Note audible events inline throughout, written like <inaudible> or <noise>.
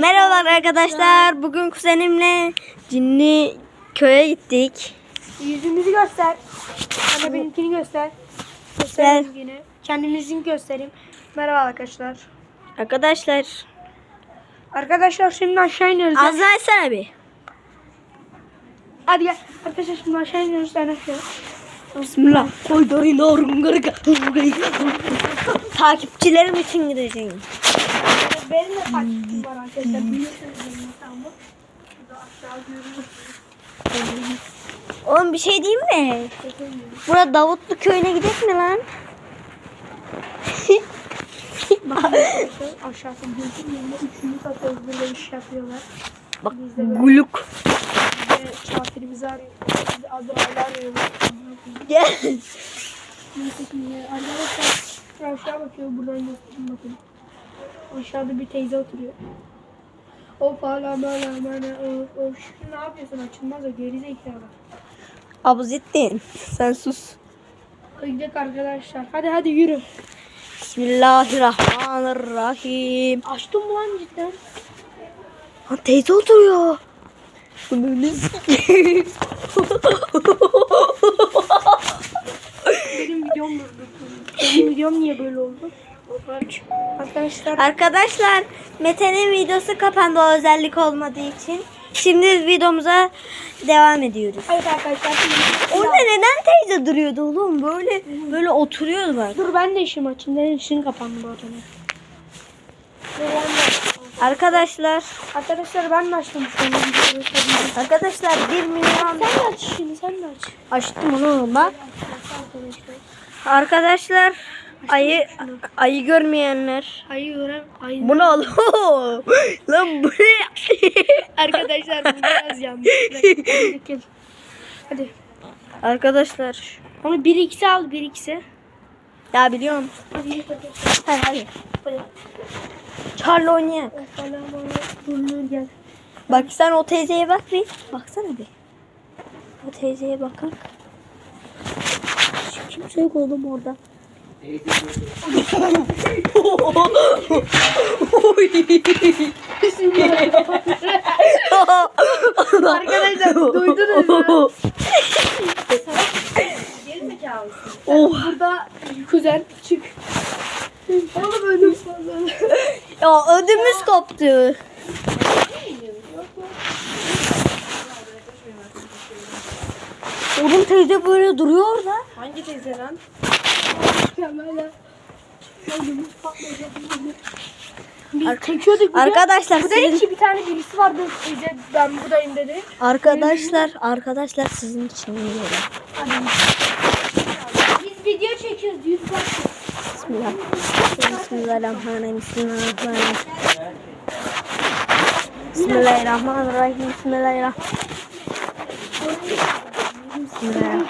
Merhaba arkadaşlar. Bugün kuzenimle cinli köye gittik. Yüzümüzü göster. Bana benimkini göster. Göster benimkini. Kendimizin göstereyim. Merhaba arkadaşlar. Arkadaşlar Arkadaşlar şimdi aşağı iniyoruz. az daha bir. Hadi gel. Arkadaşlar şimdi aşağı iniyoruz. Sen aşağı. Bismillah. Takipçilerim için gideceğim. Benim de takipçim var arkadaşlar. Biliyorsunuz benim hesabımı. Şurada aşağı görüyoruz. Oğlum bir şey diyeyim mi? Burada Davutlu köyüne gidelim mi lan? <laughs> Arkadaşlar aşağıda gözüm yerine üçüncü kat özgürle iş yapıyorlar. Bak guluk. Çarptırımızı arıyor. Azrail'i arıyorlar. Gel. Neyse şimdi arkadaşlar şu aşağı bakıyor buradan göstereyim bakın. Aşağıda bir teyze oturuyor. O falan böyle böyle o, o şu ne yapıyorsun açılmaz o geri zekalı. Abuzittin. Sen sus. Gidelim arkadaşlar. Hadi hadi yürü. Bismillahirrahmanirrahim. Açtın mı lan cidden? Ha teyze oturuyor. Bunu sikeyim. Benim videom durdu. Benim videom niye böyle oldu? Arkadaşlar Arkadaşlar Mete'nin videosu kapandı o özellik olmadığı için. Şimdi videomuza devam ediyoruz. evet arkadaşlar. şimdi- Orada neden teyze duruyordu oğlum? Böyle böyle oturuyordu bak. Dur ben de işim açayım. Benim işim kapandı bu arada. De- Arkadaşlar Arkadaşlar ben de açtım arkadaşlar 1 milyon Sen aç işini sen de aç. açtım onu bak. Arkadaşlar. Ayı ayı görmeyenler. Ayı gören ayı. Bu ne oğlum? Lan bu ne? <laughs> Arkadaşlar bu biraz yanlış. Hadi. Arkadaşlar Onu 1 x'e al 1 x'e. ya biliyorum. Hadi. Hadi hadi. Charlie gel. Bak sen o teyzeye bak bir. Baksana bir. O teyzeye bakar. Kimse yok oğlum orada. Arkadaşlar duydunuz mu? oh. Burada kuzen çık. Oğlum ödüm Ya ödümüz koptu. Oğlum teyze böyle duruyor orada. Hangi teyze lan? Arkadaşlar Bu dedi sizin, ki bir tane birisi vardı teyze ben buradayım dedi. arkadaşlar arkadaşlar sizin için. Biz video çekiyoruz yüz bak. Bismillah. Bismillahirrahmanirrahim. Bismillahirrahmanirrahim. Bismillahirrahmanirrahim. Bismillahirrahmanirrahim.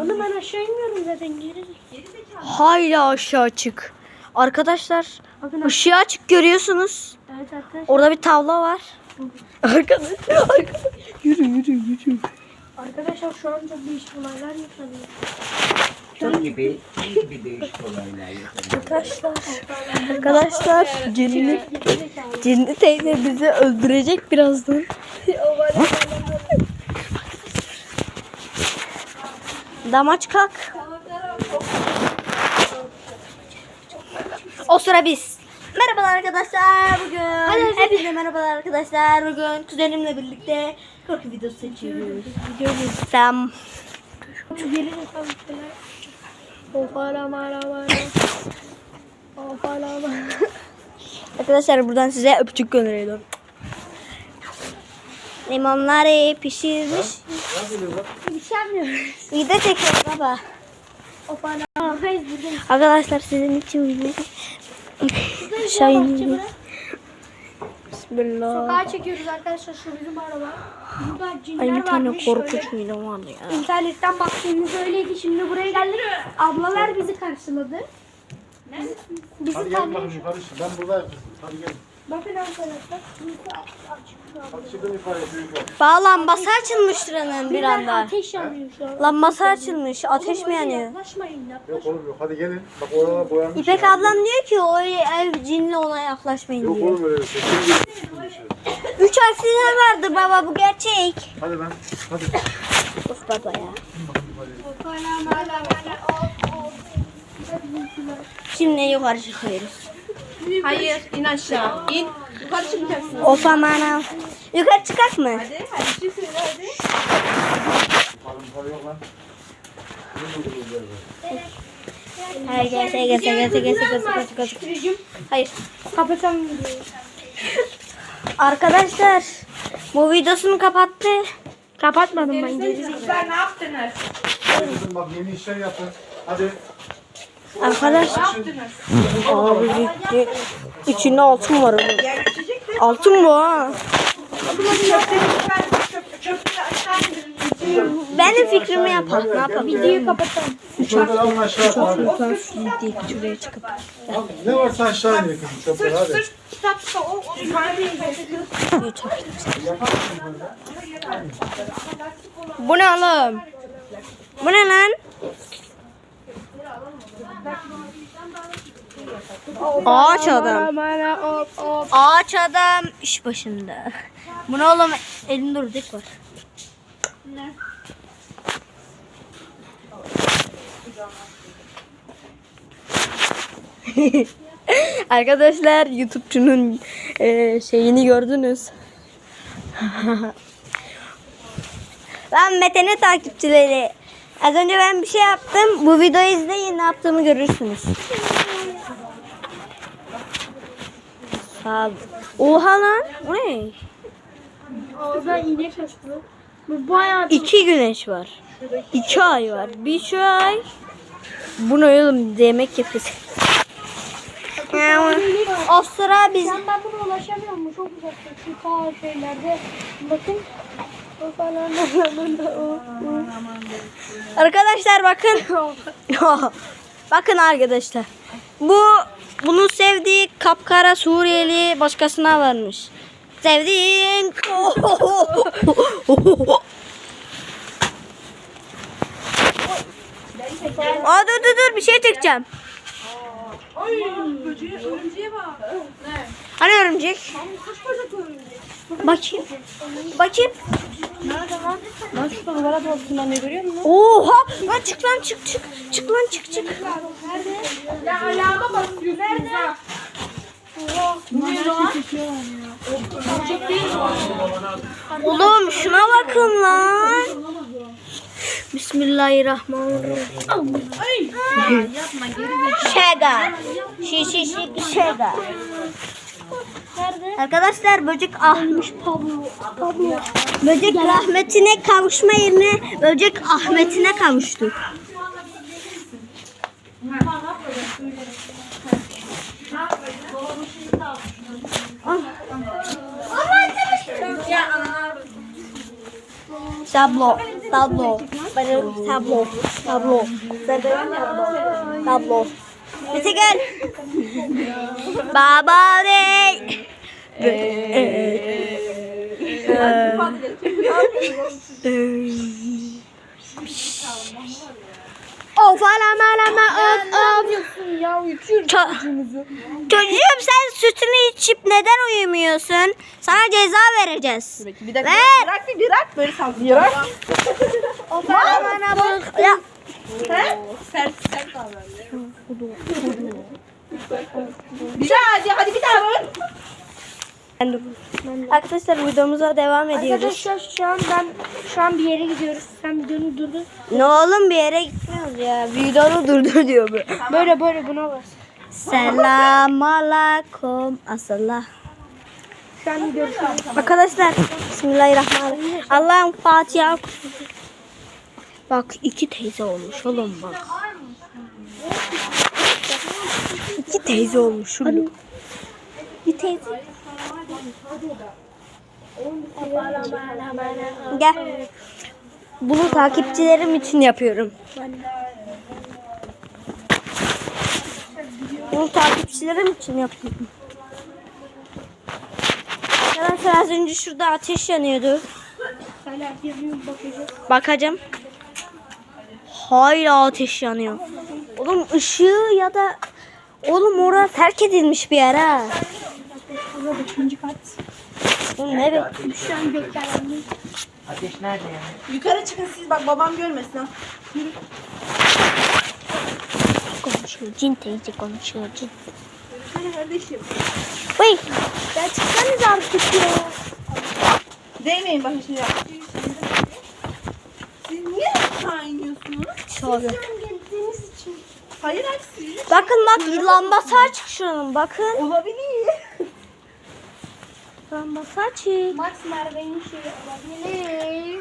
Oğlum ben aşağı inmiyorum zaten geri. Hala aşağı çık. Arkadaşlar Bakın ışığı açık görüyorsunuz. Evet arkadaşlar. Orada bir tavla var. Arkadaşlar, arkadaşlar. Yürü yürü yürü. Arkadaşlar şu an çok değişik olaylar yaşanıyor. Çok gibi, çok gibi değişik olaylar yaşanıyor. Arkadaşlar. Arkadaşlar cinli, cinli teyze bizi öldürecek birazdan. Damaç kalk. O sıra biz. Merhabalar arkadaşlar bugün. Hepinize merhabalar arkadaşlar. Bugün kuzenimle birlikte korku videosu seçiyoruz. Sen Şu geri de Ofala mala mala. Ofala <laughs> mala. arkadaşlar buradan size öpücük gönderiyorum. Limonları pişirmiş. Bir şey yapmıyoruz. Video çekiyoruz baba. Buradayız. Arkadaşlar sizin için video. İniyoruz. Bismillah. Sokağa çekiyoruz arkadaşlar şu bizim araba. Burada cinler Ay bir tane varmış korkunç şöyle. video vardı ya. İnternetten baktığımız öyleydi. Şimdi buraya geldik. Ablalar bizi karşıladı. Bizi Hadi gelin tanıyor. bakın yukarı. Ben buradayım. Hadi gelin. Bakın arkadaşlar. Yukarı açık. Hadi çıkın yukarıya büyükler. Bağ lambası açılmış Turan'ın bir anda. Ateş yanıyor şu an. Lambası açılmış. Ateş mi yanıyor? Yaklaşmayın Yok yaklaşmayın. oğlum yok. Hadi gelin. Bak oralar boyanmış. İpek ya. ablam diyor ki o ev cinli ona yaklaşmayın Yok diyor. oğlum öyle bir şey. Kim diyor? Üç harfliler vardı baba bu gerçek. Hadi lan. Hadi. Of baba ya. Şimdi yukarı çıkıyoruz. Hayır, in aşağı. İn. Yukarı çıkacaksın. Of aman ha. Yukarı çıkak mı? Hadi, hadi bir şey söyle hadi. Hayır gelse gelse gelse gelse gelse gelse gelse. Hayır. Kapatalım videoyu. Arkadaşlar bu videosunu kapattı. Kapatmadım ben. Çocuklar ne yaptınız? Bak yeni işler yapın. Hadi. Arkadaş Ne yaptınız? abi gitti. İçinde altın var de Altın bu ha. indirin. Benim fikrimi yapalım. Ne yapalım? Videoyu kapatalım. Çöpleri alın aşağı. Şuraya çıkıp. Ne varsa aşağı inin kızım çöpleri Sırt, hadi. sırt, kitapsa o, o. Bu ne oğlum? Bu ne lan? Ağaç adam. Ağaç adam iş başında. Bu ne oğlum? Elinde ördek var. <laughs> Arkadaşlar YouTube'cunun e, şeyini gördünüz. <laughs> Lan Mete'nin takipçileri. Az önce ben bir şey yaptım. Bu videoyu izleyin ne yaptığımı görürsünüz. Sağ ol. Oha lan. O ne? Orada iğne kaçtı. Bu bayağı İki güneş var. İki ay var. Bir şu ay. Bu ne oğlum yemek yapıyoruz. O sıra biz Ben ben buna ulaşamıyorum. Çok uzakta. Şu ta şeylerde. Bakın. Arkadaşlar bakın. <laughs> bakın arkadaşlar. Bu bunu sevdiği kapkara Suriyeli başkasına varmış. Sevdiğin. Aa dur dur dur bir şey çekeceğim. Ay, böceğe, örümceğe bak. Ne? Hani örümcek? Kaç böcek örümcek? Bakayım. Bakayım. Lan şurada duvara doğrultusunda ne görüyor musun? Oha! Lan çık lan çık çık. Çık lan çık çık. Ya ayağıma basıyorsun. Nerede? Oğlum şuna bakın lan. Bismillahirrahmanirrahim. Yapma geri Şega. Şi şi şi şega. Arkadaşlar böcek ahmış Pablo. Böcek rahmetine kavuşma yerine böcek ahmetine kavuştu. Tablo, tablo, tablo, tablo, tablo, tablo. Mete gel. Baba bey. Of alama alama of of. Ya yutuyoruz Ço- çocuğumuzu. Çocuğum sen sütünü içip neden uyumuyorsun? Sana ceza vereceğiz. Bir dakika. Ver. Bırak bir bırak. Böyle sallıyor. Bırak. Of alama bak. Ya. He? Sert sert davran. Bir daha hadi hadi bir daha vur. Ben dur. Arkadaşlar videomuza devam ediyoruz. Arkadaşlar şu an ben şu an bir yere gidiyoruz. Sen videonu durdur. Ne oğlum bir yere gitmiyoruz ya. Videonu durdur diyor bu. Böyle böyle buna bas. Selam aleyküm. Asala. Şu an gidiyoruz. Arkadaşlar Bismillahirrahmanirrahim. Allah'ın Fatiha. Bak iki teyze olmuş oğlum bak. İki teyze olmuş oğlum. Bir teyze. Gel. Bunu takipçilerim için yapıyorum. Bunu takipçilerim için yapıyorum. Arkadaşlar az önce şurada ateş yanıyordu. Bakacağım. Hala ateş yanıyor. Oğlum ışığı ya da oğlum orada terk edilmiş bir yer ha. Burada beşinci kat. Oğlum evet. Şu an gökdelenli. Ateş nerede yani? Yukarı çıkın siz bak babam görmesin ha. Konuşuyor. Cin teyze konuşuyor. Cin. Hadi kardeşim. Vay. Ya çıksanız artık ya. Değmeyin bakın şimdi. Siz niye iniyorsunuz? Tabii. Hayır hayır siz. Bakın bak lambası açık şuranın bakın. Olabilir. Açık. Max Merve'nin şeyi olabilir.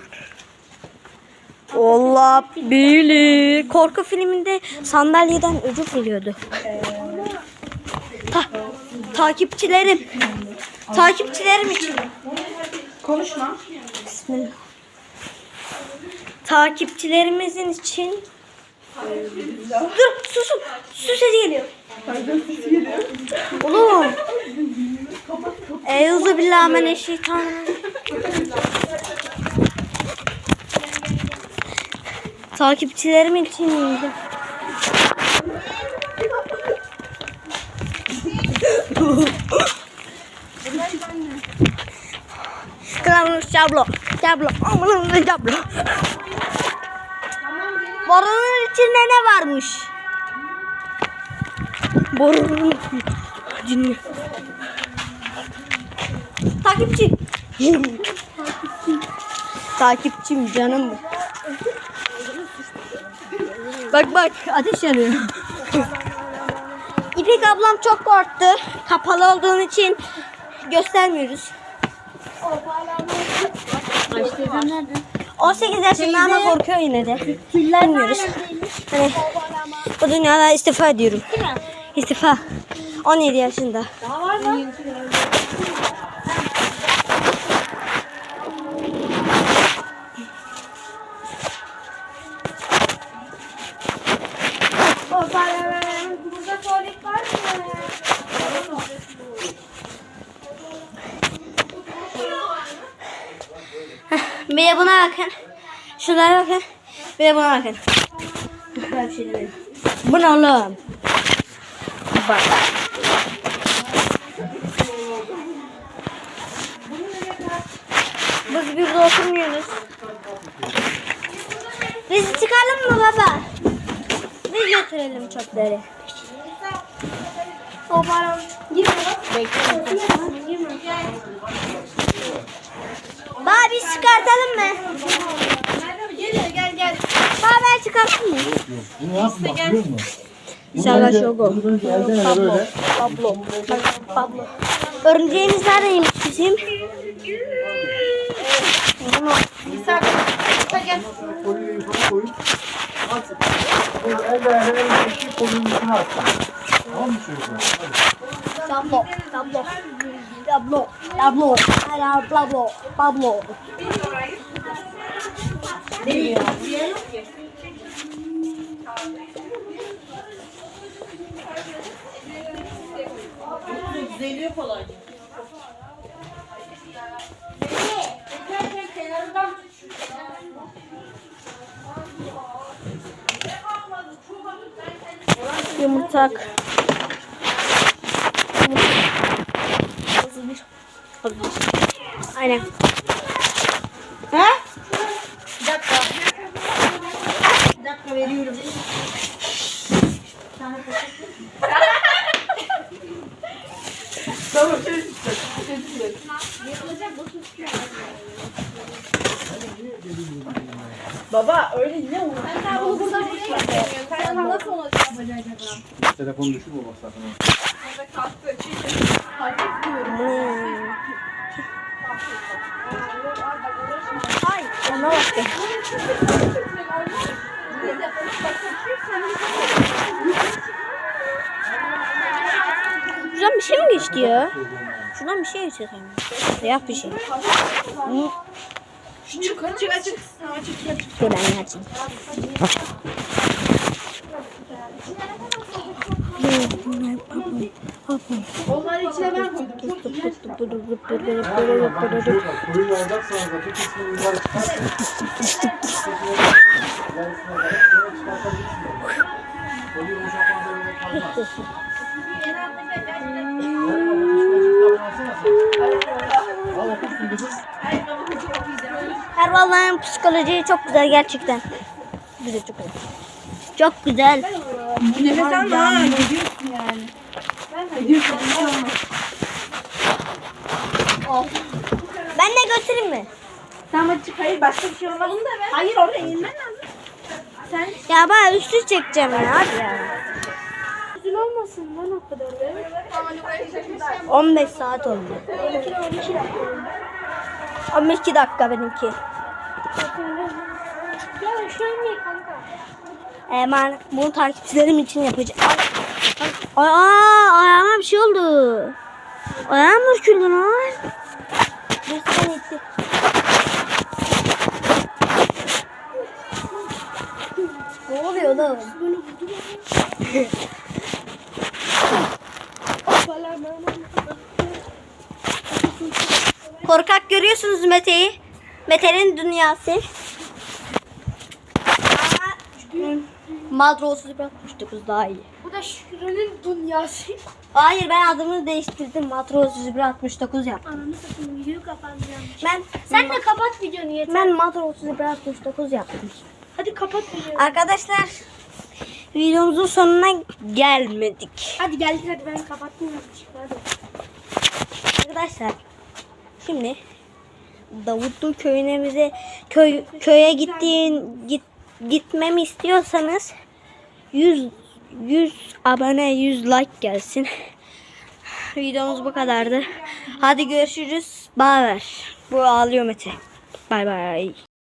Allah bilir. Korku filminde sandalyeden öcü geliyordu. Ta- takipçilerim. Takipçilerim için. Konuşma. Bismillah. Takipçilerimizin için. Dur susun. Su sesi geliyor. Oğlum. Euzu billahi mineşşeytanirracim. Takipçilerim için iyiydi. Kılavuz tablo. Tablo. Amanın tablo. Borunun içinde ne varmış? Borunun cinli. Takipçi. Takipçim canım. Bak bak ateş yanıyor. İpek ablam çok korktu. Kapalı olduğun için göstermiyoruz. 18 yaşında ama korkuyor yine de. Bilmiyoruz. Hani bu dünyada istifa ediyorum. İstifa. 17 yaşında. Burada tuvalet var mı? Bir de buna bakın. Şunlara bakın. Bir de buna bakın. Bu ne oğlum? Bak. Biz burada oturmuyoruz. Biz çıkalım mı baba? Götürelim çöpleri. O para. Girme. Baba biz çıkartalım mı? Geliyor gel gel. Baba ben çıkartayım mı? Bunu yapma biliyor musun? Savaş yok o. Bunu önce elden ele böyle. Pablo. Pablo. Örümceğimiz neredeymiş bizim? Bunu İsa gel. Ele iki kolun üstüne at. Tamam mı çocuklar? Hadi. Pablo. Pablo. Pablo. Pablo. Hala Pablo. Pablo. Düzeliyor kolay. Yumurtak. Aynen. Ha? Bir dakika. Bir dakika veriyorum. tamam şöyle tutacak. Şöyle tutacak. Baba öyle ne olur? Sen bunu burada buraya Sen nasıl onu Telefonu düşürme bak sakın. Orada kalktı. Çünkü fark etmiyorum. Ay ona bak be. Şuradan bir şey mi geçti ya? Şuradan bir şey geçti sanki. Siyah bir şey. Hı, Çık açık açık açık. Dur ben açayım. Onları içine ben koydum. Çok iğrenç. Koyun alacaksanız da bir kısmını yukarı. Erval'ın psikoloji çok güzel gerçekten. Güzel çok güzel. Çok güzel. Nefes alma. ha, Ne diyorsun yani? Ne diyorsun? Nefes alma. Ben de götüreyim mi? Tamam çık. Hayır başka bir şey olmaz. Hayır oraya inmen lazım. Sen Ya ben üstü çekeceğim ya hadi ya. Üzül olmasın lan o kadar be. 15 saat oldu. Benimkine 12 dakika. 12 dakika benimki. Ya şu an kanka? Ee, ben bunu takipçilerim için yapacağım. Ay, aa, ayağıma bir şey oldu. Ayağım ürküldü lan. Birisi beni itti. Ne oluyor lan? Korkak görüyorsunuz Mete'yi. Mete'nin dünyası. Madro 3169 daha iyi. Bu da Şükrü'nün dünyası. Hayır ben adımı değiştirdim. Madro 3169 yaptım. Ananı satayım videoyu kapatacağım. Ben Sen de kapat videonu yeter. ben Madro 3169 yaptım. Hadi kapat videonu. Arkadaşlar videomuzun sonuna gelmedik. Hadi geldik hadi ben kapattım hadi. Arkadaşlar şimdi Davutlu köyüne bize köy köye gittiğin git gitmemi istiyorsanız 100 100 abone 100 like gelsin. <laughs> Videomuz bu kadardı. Hadi görüşürüz. Bay bay. Bu ağlıyor Mete. Bay bay.